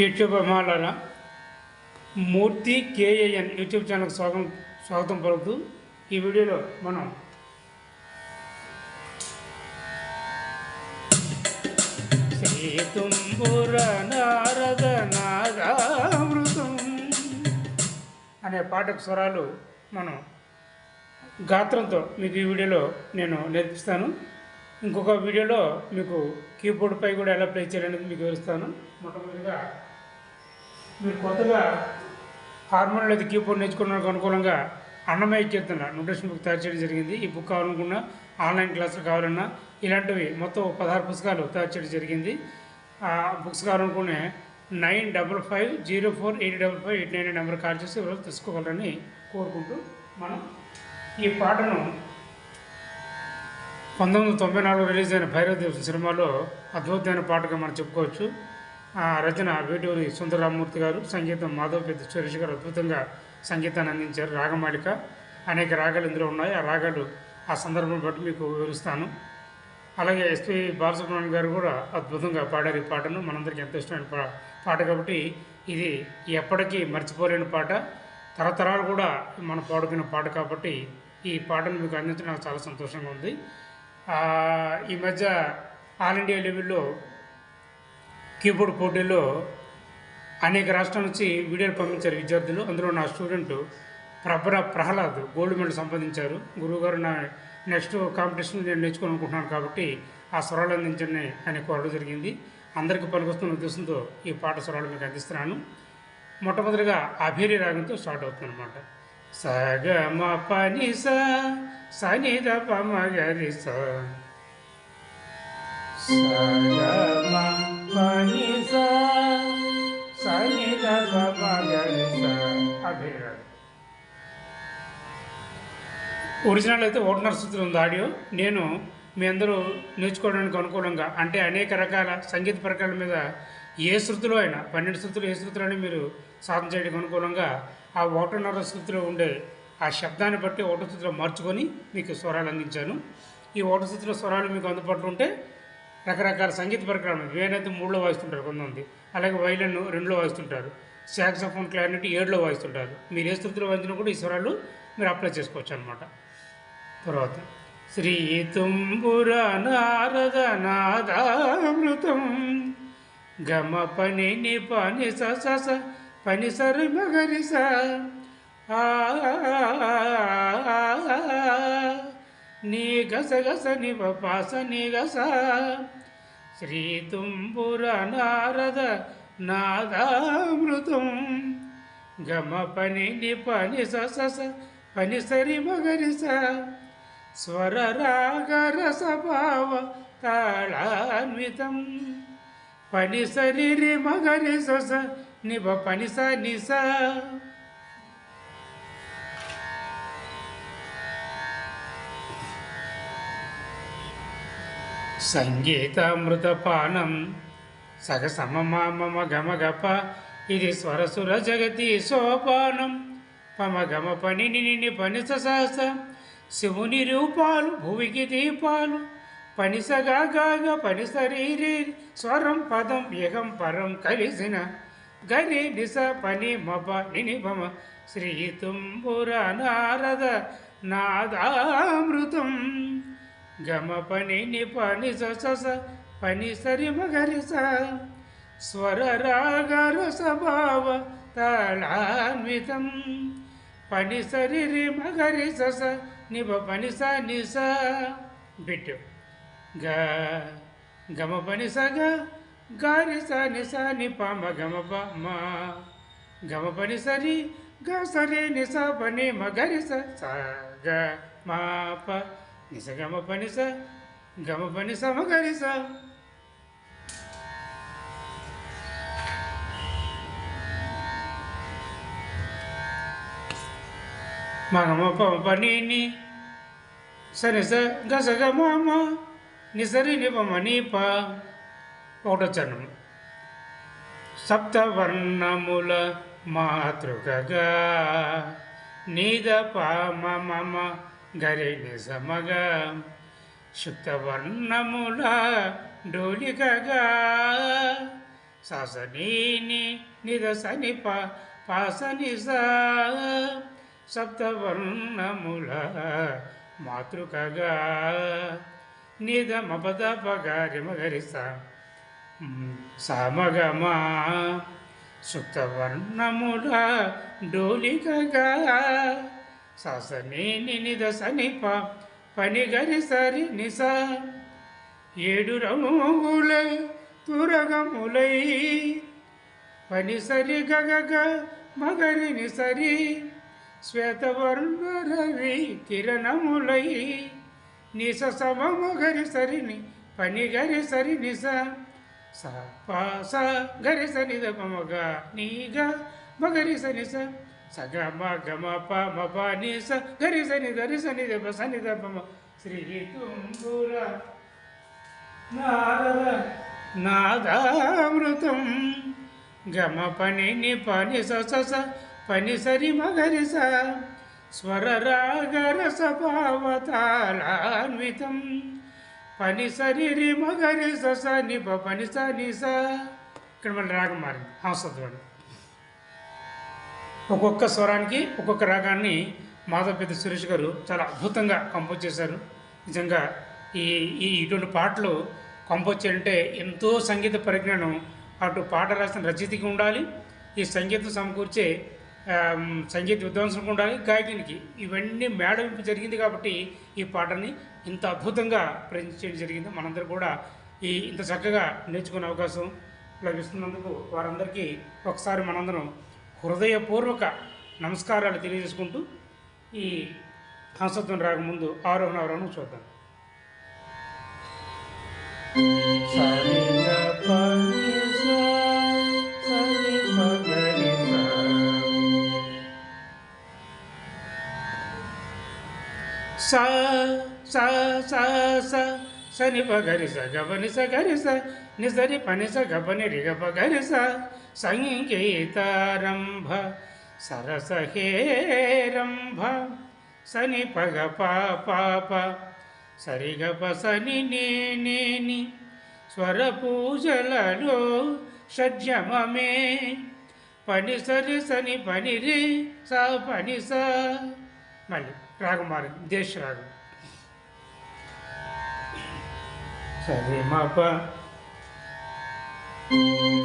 YouTube అభిమానులారా Murthy KAN YouTube ఛానల్కి స్వాగతం స్వాగతం పలుకుతూ ఈ వీడియోలో మనం శ్రీతుంబుర నారద నాగామృతం అనే పాటకు స్వరాలు మనం గాత్రంతో మీకు ఈ వీడియోలో నేను నేర్పిస్తాను. ఇంకొక వీడియోలో మీకు కీబోర్డ్పై కూడా ఎలా ప్లే చేయాలనేది మీకు వివరిస్తాను. మొట్టమొదటిగా మీరు కొత్తగా హార్మోన్ లేదా కీబోర్డ్ నేర్చుకోవడానికి అనుకూలంగా అన్నమయ్య కీర్తన నోటేషన్ బుక్ తయారు చేయడం జరిగింది. ఈ బుక్ కావాలనుకున్నా ఆన్లైన్ క్లాసులు కావాలన్నా ఇలాంటివి మొత్తం పదహారు పుస్తకాలు తయారు చేయడం జరిగింది. ఆ బుక్స్ కావాలనుకునే nine double five zero four eight double five eight nine number call చేసి ఎవరు తీసుకోగలరని కోరుకుంటూ మనం ఈ పాటను పంతొమ్మిది వందల తొంభై నాలుగు రిలీజ్ అయిన భైరవదేవ్ సినిమాలో అద్భుతమైన పాటగా మనం చెప్పుకోవచ్చు. ఆ రచన వేటూరి సుందరరామూర్తి గారు సంగీతం మాధవ్ పెద్ద సురేష్ గారు అద్భుతంగా సంగీతాన్ని అందించారు. రాగమాలిక అనేక రాగాలు ఇందులో ఉన్నాయి. ఆ రాగాలు ఆ సందర్భం బట్టి మీకు వివరిస్తాను. అలాగే ఎస్పి బాలసుబ్రహ్మణ్యం గారు కూడా అద్భుతంగా పాడారు ఈ పాటను. మనందరికీ ఎంతో ఇష్టమైన పా పాట కాబట్టి ఇది ఎప్పటికీ మర్చిపోలేని పాట. తరతరాలు కూడా మనం పాడుకున్న పాట కాబట్టి ఈ పాటను మీకు అందించడం నాకు చాలా సంతోషంగా ఉంది. ఈ మధ్య ఆల్ ఇండియా లెవెల్లో కీబోర్డ్ పోటీల్లో అనేక రాష్ట్రాల నుంచి వీడియోలు పంపించారు విద్యార్థులు. అందులో నా స్టూడెంట్ ప్రభర ప్రహ్లాద్ గోల్డ్ మెడల్ సంపాదించారు. గురువుగారు నా నెక్స్ట్ కాంపిటీషన్ నేను నేర్చుకోవాలనుకుంటున్నాను కాబట్టి ఆ స్వరాలు అందించండి అని కోరడం జరిగింది. అందరికీ పనికొస్తున్న ఉద్దేశంతో ఈ పాట స్వరాలు మీకు అందిస్తున్నాను. మొట్టమొదటిగా అభిరి రాగంతో స్టార్ట్ అవుతుంది అనమాట సగమ మ పని స సని ద ప స సగ ఒరిజినల్ అయితే ఓటనర్ స్థితిలో ఉంది ఆడియో. నేను మీ అందరూ నేర్చుకోవడానికి అనుకూలంగా అంటే అనేక రకాల సంగీత ప్రకారాల మీద ఏ శృతిలో అయినా పన్నెండు శృతులు ఏ శృతులు మీరు సాధన చేయడానికి అనుకూలంగా ఆ ఓటనర స్థితిలో ఉండే ఆ శబ్దాన్ని బట్టి ఓట స్థితిలో మార్చుకొని మీకు స్వరాలు అందించాను. ఈ ఓట స్థితిలో స్వరాలు మీకు అందుబాటులో ఉంటే రకరకాల సంగీత పరికరాలు వేనైతే మూడులో వాయిస్తుంటారు కొంతమంది. అలాగే వైలన్ రెండులో వాయిస్తుంటారు. సాక్సఫోన్ క్లారినెట్ ఏడులో వాయిస్తుంటారు. మీరు ఏ స్థితిలో వాయించినా కూడా ఈ స్వరాలు మీరు అప్లై చేసుకోవచ్చు అనమాట తర్వాత శ్రీ తుంబుర నారద నాదామృతం గమ పని ని పని స స స పని సరి మగరి నీ గస గస ని పాస నీ గస శ్రీ తుంబుర నారద నాదామృతం. గమ పని ని పని సస స స పని సరి మగరి స స్వర రాగ రస భావ తాళాన్వితం. పని సరి మగరి సస స నిబ పని స ని స సంగీతామృతపానం సగ సమమామ గమ గప ఇది స్వరసుర జగతి సోపానం. పమ గమ పని నిని పని సహస శివుని రూపాలు భువికి దీపాలు. పనిసగా గాగ పనిసరీరే స్వరం పదం ఏకం పరం కలిసిన గరి నిస పని మప నిని భమ శ్రీ తుంబుర నారద నాదామృతం. గమ పని ని పని స పని సరి మగరి స స్వర రాగర రస భావ తాళాన్వితం పని సరి రి మగరి సస నిప పని స నిస స. బిట్టు. గ. గమ పని స గ గారి స ని స ని ప మ గమ ప మ గమ పని సరి గ సరి ని స పని మ గరి స స గ మ ప ని స గమ పని స గమ పని స మ గరి స మగమ పమ పని ని సరి స గ స గ మ మ ని సరి ని ప మ ని ప ఒకటో చరణం సప్తవర్ణముల మాతృకగా నీద పామ మమ గరి సమగా శుక్తవర్ణముల డోలికగా సాసనీని నిద సని పాసని సప్తవర్ణముల మాతృకగా నిద మపద పగారి మగరి సా సమగమా సుక్తవర్ణముల డోలికగా ససనీని నిద సని ప పని సరి నిస ఏడు రంగుల తురగములై పని సరి గగగ మగరిని సరి శ్వేతవర్ణ రవి కిరణములై నిస సమగరి సరిని పనిగరి సరి నిస స ప స గరి సని ద ప మగ నీగ మగరి సని స సగ మ గ మ ప మ ప ని స గరి సని గరి సని ద సని ద మ శ్రీ తుంబుర నారద నాదామృతం గమ పని ని పని స స స పని సరి మగరి స స్వర రాగ రస భావతాళాన్వితం పని సరి రి మగరి సస స ని పని స ని స. ఇక్కడ మళ్ళీ రాగం మారింది హంసధ్వని. ఒక్కొక్క స్వరానికి ఒక్కొక్క రాగాన్ని మాధవపేద సురేష్ గారు చాలా అద్భుతంగా కంపోజ్ చేశారు. నిజంగా ఈ ఈ ఇటువంటి పాటలు కంపోజ్ చేయాలంటే ఎంతో సంగీత పరిజ్ఞానం అటు పాట రాసిన రచయితకి ఉండాలి ఈ సంగీతం సమకూర్చే సంగీత విద్వాంసులకు ఉండాలి గాయకునికి ఇవన్నీ మేడవింపు జరిగింది కాబట్టి ఈ పాటని ఇంత అద్భుతంగా ప్రయత్నించడం చేయడం జరిగింది. మనందరూ కూడా ఈ ఇంత చక్కగా నేర్చుకునే అవకాశం లభిస్తున్నందుకు వారందరికీ ఒకసారి మనందరం హృదయపూర్వక నమస్కారాలు తెలియజేసుకుంటూ ఈ హంసత్వం రాకముందు ఆరోహణ అవరోహణ చూద్దాం. స స స స సని పగరి స గబని స గరి స నిసరి పని స గబని రిగప గరి స సంగీతారంభ సరస హేరంభ సని పగ పాప ప సరి గప సని నేనేని స్వర పూజలలో షడ్జమమే పని సరి సని పని రే స పని స మళ్ళీ. రాగం మారింది దేశ రాగం సరే మా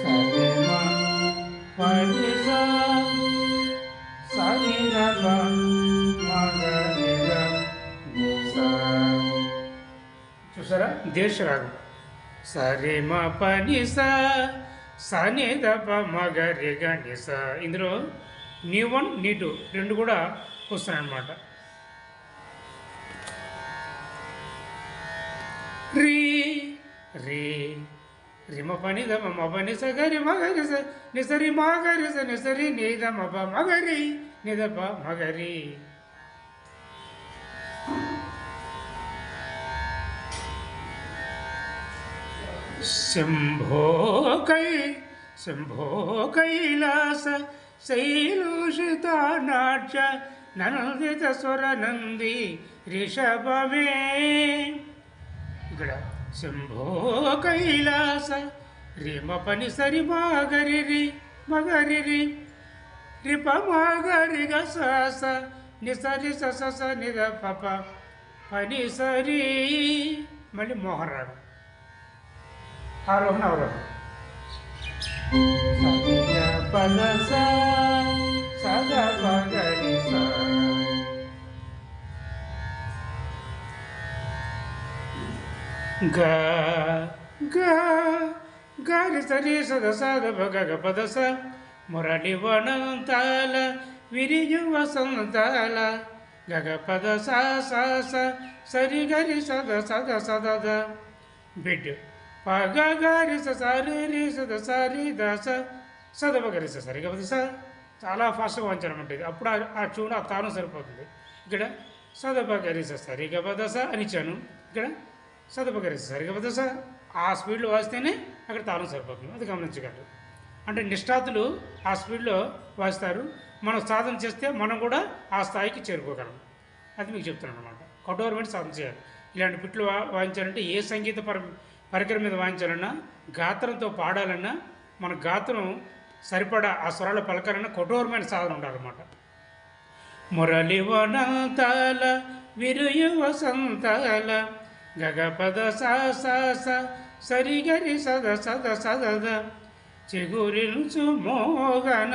సరే పని చూసారా దేశ రాగం సరే మా పని స సని ద ప మ గ రి గ ని స ఇందులో నీ వన్ నీ టూ రెండు కూడా వస్తున్నాయి అన్నమాట రిమ పని ద మ పని స గరి మగరి స నిసరి మగరి స నిసరి నిద మ ప మగరి నిద ప మగరి శంభో కై శంభో కైలాస శైలూషిత నాట్య నందిత స్వర నంది రిషభమే ఇక్కడ శంభో కైలాస రిమ పని సరి మాగరి రి మగరి రి రిప మాగరి గ స స నిసరి స స స నిద పప పని సరి మళ్ళీ మోహన్ రాగం ఆరోహణ అవరోహణ సరిగ పద స సద పగరి స గ గ గారి సరి సద సద భగ గ పద స మురళి వనంతాల విరియు వసంతాల. గగ పద స స సరి గరి సద సద సద ద బిడ్ పగ గారి స సరి రి సద సరి ద స సద గరి స. సరి గ పద స చాలా ఫాస్ట్గా వంచారన్నమాట ఇది అప్పుడు ఆ- ఆ చూడ ఆ తాను సరిపోతుంది. ఇక్కడ సదప గరిస సరిగ పదస అని ఇచ్చాను. ఇక్కడ సదుపకరిస్తుంది సరిగ్గా సార్ ఆ స్పీడ్లో వాయిస్తేనే అక్కడ తాళం సరిపోతుంది. అది గమనించగలరు. అంటే నిష్ఠాతులు ఆ స్పీడ్లో వాయిస్తారు. మనం సాధన చేస్తే మనం కూడా ఆ స్థాయికి చేరుకోగలం. అది మీకు చెప్తున్నాను అనమాట కఠోరమైన సాధన చేయాలి. ఇలాంటి పిట్లు వా వాయించాలంటే ఏ సంగీత పర పరికరం మీద వాయించాలన్నా గాత్రంతో పాడాలన్నా మన గాత్రం సరిపడా ఆ స్వరాలు పలకాలన్నా కఠోరమైన సాధన ఉండాలన్నమాట. మురళి వనంతాల విరుయు వసంతాల గగపద పద స సరిగరి సద సద సదద చిగురిల్చు మోగన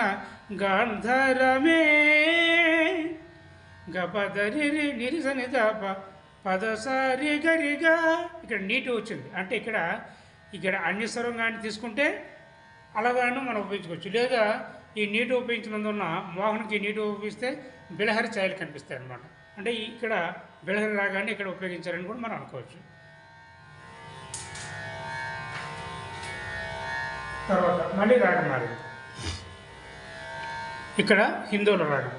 గాంధరమే. గపదరి నిరిసని దాప పదసారి గరిగా. ఇక్కడ నీటి వచ్చింది. అంటే ఇక్కడ ఇక్కడ అన్యస్వరం కానీ తీసుకుంటే అలాగాను మనం ఉపయోగించుకోవచ్చు. లేదా ఈ నీటి ఉపయోగించినందున మోహన్కి నీటి ఉపయోగిస్తే బిలహరి ఛాయలు కనిపిస్తాయి అన్నమాట అంటే ఇక్కడ బిలహరి రాగానే ఇక్కడ ఉపయోగించారని కూడా మనం అనుకోవచ్చు. తర్వాత మళ్ళీ రాగం మారింది. ఇక్కడ హిందువుల రాగం.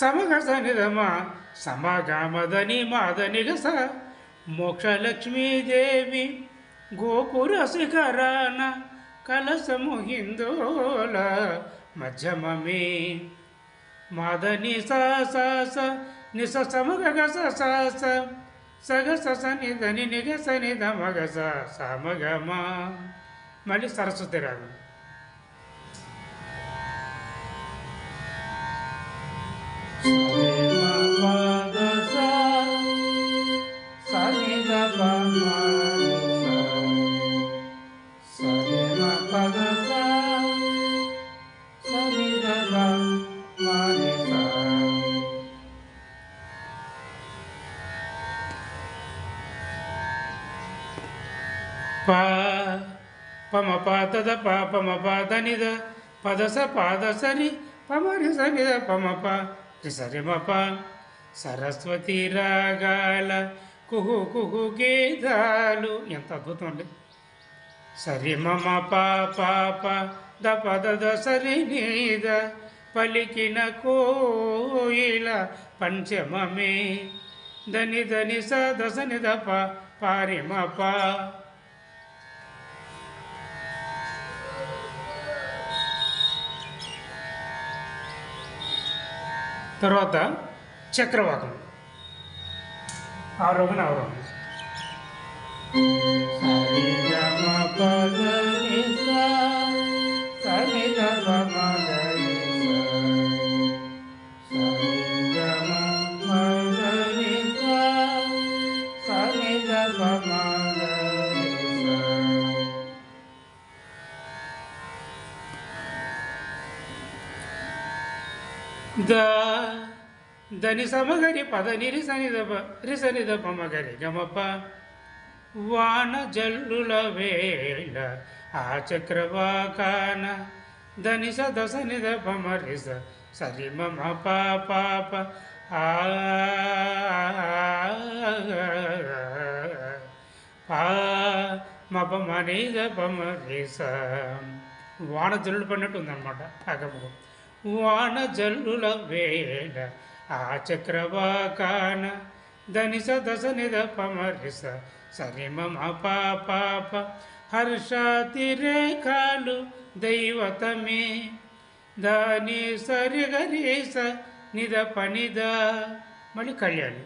సమగస సనిధమ సమగమదని మాదని గస మోక్షలక్ష్మీదేవి గోపుర శిఖరాన కలసము హిందోల మధ్యమమే. మాదని సా స నిస సమగస గస సా స సగ స సని దని సమగమ. మళ్ళీ సరస్వతి రాగం. పా పమ పాతద పా పమ పాద నిద పదస పాదసరి సరి పమరి సనిద పమ ప మప సరస్వతి రాగాల కుహు కుహు గేదాలు ఎంత అద్భుతం అండి సరి మమ పాప ద పద ద సరి నీద పలికిన కోయిల పంచమమే దని దని స దశ నిద పా తర్వాత చక్రవాకం. ఆరోహణ అవరోహణ ద దని సమగరి పద నిరి సనిదప రి సనిదప మగరి గమప వాన జల్లుల వేళ ఆ చక్రవాకాన దని సద నిదప మరిస సరి మమ పాప ఆ పా మప మనీద పమరి స వాన జల్లుడు పడినట్టు ఉందన్నమాట ఆ వానజల్లుల జల్లుల వేళ ఆ చక్రవాకాన దనిస దశ నిద పమరిస సరిమ పాప హర్షాతిరేఖాలు దైవతమే. దాని సరిగరేస నిద పనిద. మళ్ళీ కళ్యాణి.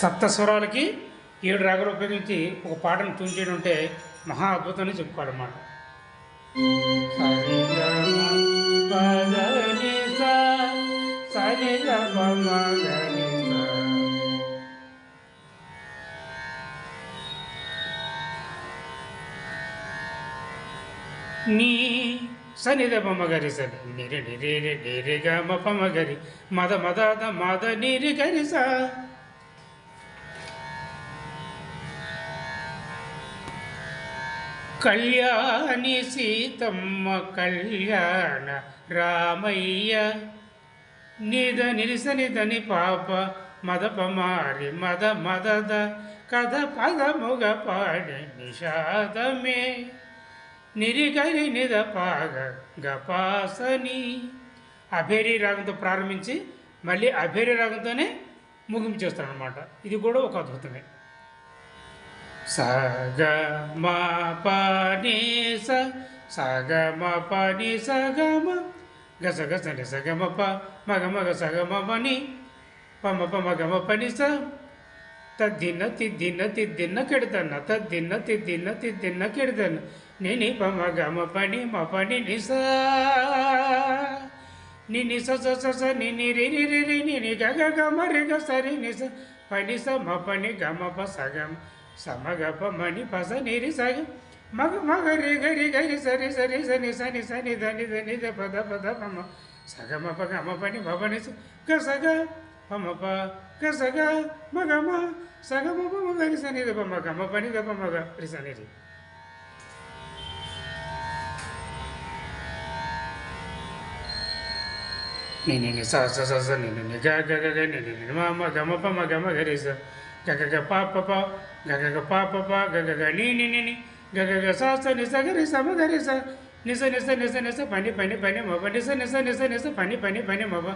సప్త స్వరాలకి ఏడు రాగలు ఉపయోగించి ఒక పాటను ట్యూన్ చేయడం అంటే మహా అద్భుతాన్ని చెప్పుకోవాలన్నమాట. నీ సనిద మగరి సని నిరి నిరి నిరి గ మ మగరి మద మద ద మద నిరి గరి సా కళ్యాణి సీతమ్మ కళ్యాణ రామయ్య. నిద నిరిసనిదని పాప మదపమారి మద మదద కథ పదముగ పాడి నిషాదమే. నిరిగరి నిద పాగ గపాసని అభేరి రాగంతో ప్రారంభించి మళ్ళీ అభేరి రాగంతోనే ముగింపు చేస్తారనమాట ఇది కూడా ఒక అద్భుతమే. సగ మ పని స సగ మ పని సగ గస గస ని సగ మ ప మగ మగ సగ పని పమ ప మగ మ పని స తద్దిన్న తిద్దిన్న తిద్దిన్న కెడతన్న తద్దిన్న తిద్దిన్న తిద్దిన్న కెడతన్న నిని పమ గమ పని మ పని నిస. నిని స స స నిని రి రి రి నిని గగ గమ రి గ సరి రి ని స పని స మ పని గమ ప సగమ సమగపమణి పస నిరి సగ. మగ మగ రి గరి గరి సరి సరి సని సని సని ధని ధని ద పద పద మమ. సగమ ప గమ పని భవని గ సగ పమ ప గ సగ మగమ సగమ పమ గరి సని ద పమ గమ పని ద పమ గ రి సని రి. ni ni ni sa sa sa sa ni ni ni ga ga ga ga ni ni ni ma ma ग ग ग पा प पा ग ग ग पा प पा ग ग ग नी नी नी नी ग ग ग सा सा नि सा ग रे सा म ग रे सा नि सा नि सा नि सा नि सा पानी पानी पानी म प नि सा नि सा नि सा नि सा पानी पानी पानी म प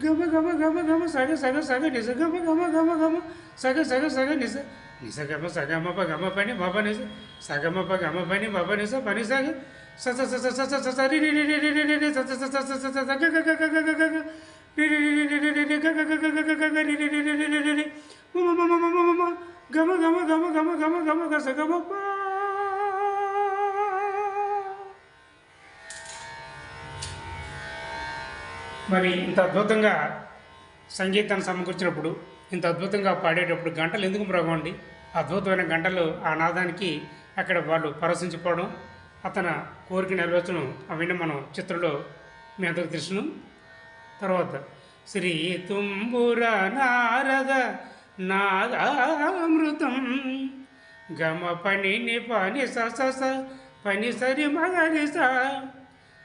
ग म ग म ग म ग म सा ग सा ग सा ग नि सा ग म ग म ग म ग म सा ग सा ग सा ग नि सा नि सा ग म सा ग म प ग म प म प नि सा सा ग म प ग म प म प नि सा प नि सा ग सा सा सा सा सा सा सा रि रि रि रि रि रि रि सा सा सा सा सा सा ग ग ग ग ग ग ग ग रि रि रि रि रि रि ग ग ग ग ग ग ग रि रि रि रि रि रि గమ గమ గమ గమ గమ గమ గస గమ మరి ఇంత అద్భుతంగా సంగీతాన్ని సమకూర్చినప్పుడు ఇంత అద్భుతంగా పాడేటప్పుడు గంటలు ఎందుకు బ్రహ్మండి అద్భుతమైన గంటలు ఆ నాదానికి అక్కడ వాళ్ళు పరసించిపోవడం అతను కోరిక నెరవేర్చడం అవన్నీ మనం చిత్రంలో మీ అందరికి తెలుసును. తర్వాత శ్రీ తుంబుర నారద నాదామృతం గమ పని ని పని స పని సరి మగరి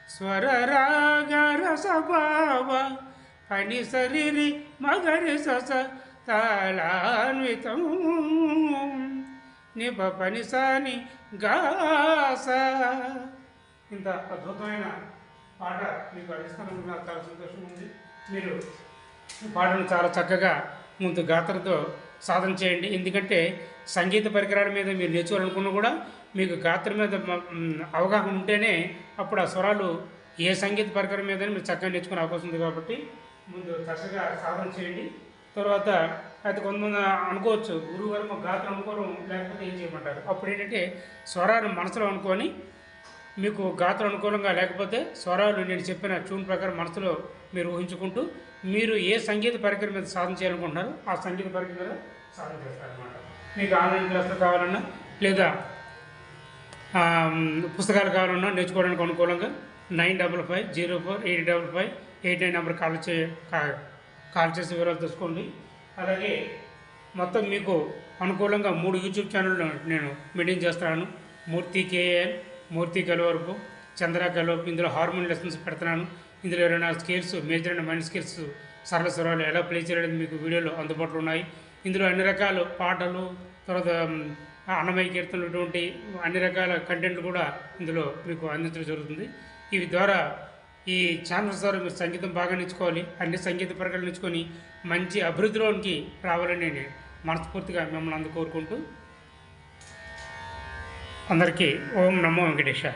స్వర రాగ రస భావ పని సరి మగరి సస తాళాన్వితం నిప పని సాని గాస ఇంత అద్భుతమైన పాట మీకు అందిస్తానని నాకు చాలా సంతోషం ఉంది. మీరు పాటను చాలా చక్కగా ముందు గాత్రంతో సాధన చేయండి. ఎందుకంటే సంగీత పరికరాల మీద మీరు నేర్చుకోవాలనుకున్నా కూడా మీకు గాత్రం మీద అవగాహన ఉంటేనే అప్పుడు ఆ స్వరాలు ఏ సంగీత పరికరం మీద మీరు చక్కగా నేర్చుకునే అవకాశం ఉంది కాబట్టి ముందు చక్కగా సాధన చేయండి. తర్వాత అయితే కొంతమంది అనుకోవచ్చు గురువు గారు గాత్రం అనుకోవడం లేకపోతే ఏం చేయమంటారు? అప్పుడు ఏంటంటే స్వరాలు మనసులో అనుకొని మీకు గాత్రం అనుకూలంగా లేకపోతే స్వరాలు నేను చెప్పిన ట్యూన్ ప్రకారం మనసులో మీరు ఊహించుకుంటూ మీరు ఏ సంగీత పరికరం మీద సాధన చేయాలనుకుంటున్నారో ఆ సంగీత పరికరం మీద సాధన చేస్తారనమాట మీకు ఆన్లైన్ క్లాసులు కావాలన్నా లేదా పుస్తకాలు కావాలన్నా నేర్చుకోవడానికి అనుకూలంగా nine double five zero four eight double five eight nine number call చే కాల్ చేసి వివరాలు తెలుసుకోండి. అలాగే మొత్తం మీకు అనుకూలంగా మూడు యూట్యూబ్ ఛానళ్ళు నేను మెయింటైన్ చేస్తాను మూర్తి కేఎన్ మూర్తి కలవరపు చంద్ర కలవరపు ఇందులో హార్మోన్ లెసన్స్ పెడుతున్నాను. ఇందులో ఏమైనా scales major and minor scales సరళ స్వరాలు ఎలా ప్లే చేయడం మీకు వీడియోలు అందుబాటులో ఉన్నాయి. ఇందులో అన్ని రకాల పాటలు తర్వాత అన్నమయ కీర్తనలు ఇటువంటి అన్ని రకాల కంటెంట్ కూడా ఇందులో మీకు అందించడం జరుగుతుంది. ఇవి ద్వారా ఈ ఛానల్స్ ద్వారా మీరు సంగీతం బాగా నేర్చుకోవాలి. అన్ని సంగీత ప్రకటన నేర్చుకొని మంచి అభివృద్ధిలోనికి రావాలని నేను మనస్ఫూర్తిగా మిమ్మల్ని అందు కోరుకుంటూ అందరికీ ఓం నమో వెంకటేశాయ.